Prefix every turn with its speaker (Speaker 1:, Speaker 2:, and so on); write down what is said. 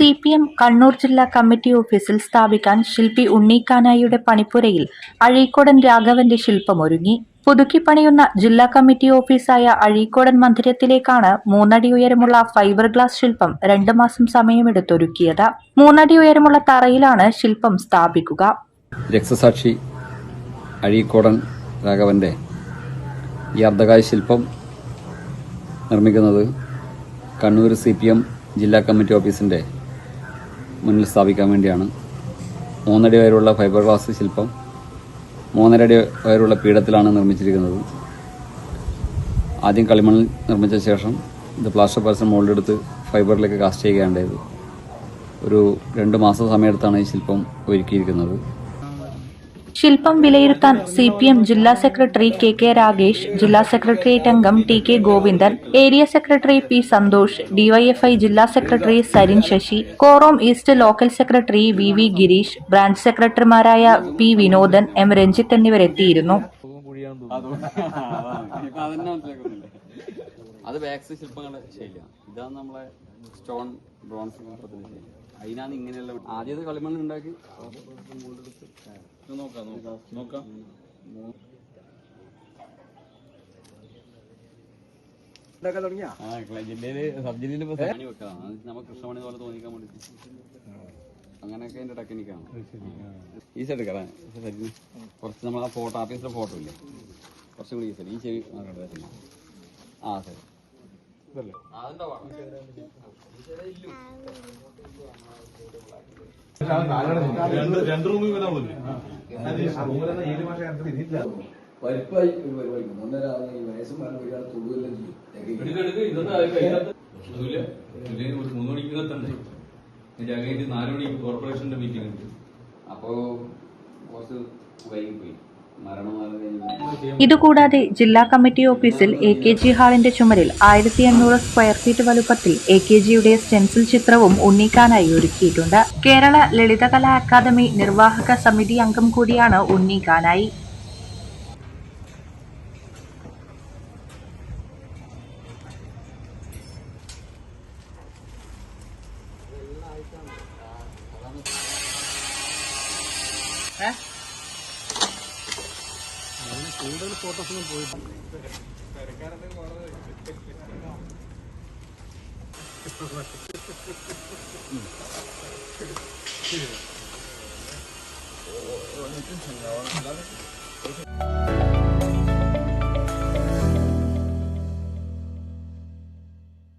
Speaker 1: C P M Kannur ജില്ലാ committee ഓഫീസിൽ സ്ഥാപിക്കാൻ ശില്പി ഉണ്ണിക്കാനായിയുടെ പണിപ്പുരയിൽ അഴീക്കോടൻ രാഘവന്റെ ശില്പമൊരുങ്ങി. പുതുക്കി പണിയുന്ന ജില്ലാ കമ്മിറ്റി ഓഫീസായ അഴീക്കോടൻ മന്ദിരത്തിലേക്കാണ് മൂന്നടി ഉയരമുള്ള ഫൈബർ ഗ്ലാസ് ശില്പം രണ്ടു മാസം സമയമെടുത്തൊരുക്കിയത്. മൂന്നടി ഉയരമുള്ള തറയിലാണ് ശില്പം സ്ഥാപിക്കുക.
Speaker 2: രക്തസാക്ഷി അഴീക്കോടൻ രാഘവന്റെ ഈ അർദ്ധകായ ശില്പം നിർമ്മിക്കുന്നത് കണ്ണൂർ സി ജില്ലാ കമ്മിറ്റി ഓഫീസിന്റെ മുന്നിൽ സ്ഥാപിക്കാൻ വേണ്ടിയാണ്. മൂന്നടി വരെയുള്ള ഫൈബർ ഗ്ലാസ് ശില്പം മൂന്നര അടി വരെയുള്ള പീഠത്തിലാണ് നിർമ്മിച്ചിരിക്കുന്നത്. ആദ്യം കളിമണ്ണിൽ നിർമ്മിച്ച ശേഷം ഇത് പ്ലാസ്റ്റർ പരസ്യം എടുത്ത് ഫൈബറിലേക്ക് കാസ്റ്റ് ചെയ്യുകയാണ് ഒരു രണ്ട് മാസം സമയത്താണ് ഈ ശില്പം ഒരുക്കിയിരിക്കുന്നത്.
Speaker 1: ശില്പം വിലയിരുത്താൻ സി പി എം ജില്ലാ സെക്രട്ടറി കെ കെ രാഗേഷ് ജില്ലാ സെക്രട്ടേറിയറ്റ് അംഗം T K Govindan area secretary P Santhosh DYFI ജില്ലാ secretary Sarin Sasi Korom east local secretary V V Gireesh branch സെക്രട്ടറിമാരായ പി വിനോദൻ എം രഞ്ജിത്ത് എന്നിവരെത്തിയിരുന്നു.
Speaker 2: അത് ബാക്സ് ശില്പങ്ങളുടെ ശൈലിയാണ് ഇതാണ് നമ്മളെ സ്റ്റോൺ ബ്രോൺസ് ശൈലി അതിനാണ് ഇങ്ങനെയുള്ള ആദ്യത്തെ കളിമണ്ണ് ഉണ്ടാക്കി. നോക്കാം നോക്കാം. നോക്കാം. ആ ജില്ലയിൽ സബ് അത് നമുക്ക് കൃഷ്ണമണി പോലെ തോന്നിക്കാൻ വേണ്ടി. അങ്ങനെയൊക്കെ അതിന്റെ ടെക്നിക്കാണ് ഈ സൈഡ് കയറാൻ കുറച്ച് നമ്മൾ ആ ഫോട്ടോ ആഫീസിലെ ഫോട്ടോ ഇല്ലേ? കുറച്ചും കൂടി ഈ ചെവി ആ ശരി അതിന്റെ
Speaker 3: രണ്ട് റൂമിൽ വരാൻ
Speaker 4: വലിപ്പമായി ഒരു
Speaker 3: കോർപ്പറേഷന്റെ മീറ്റിംഗ് ഉണ്ട്.
Speaker 2: അപ്പോ കുറച്ച് വൈകി പോയി.
Speaker 1: ഇതുകൂടാതെ ജില്ലാ കമ്മിറ്റി ഓഫീസിൽ എ കെ ജി ഹാളിന്റെ ചുമരിൽ ആയിരത്തി എണ്ണൂറ് സ്ക്വയർ ഫീറ്റ് വലുപ്പത്തിൽ എ കെ ജിയുടെ സ്റ്റെൻസിൽ ചിത്രവും ഉണ്ണിക്കാനായി ഒരുക്കിയിട്ടുണ്ട്. കേരള ലളിതകലാ അക്കാദമി നിർവാഹക സമിതി അംഗം കൂടിയാണ് ഉണ്ണിക്കാനായി. ഏഹ് കൂടുതൽ ഫോട്ടോസൊന്നും പോയിട്ടില്ല. ഓ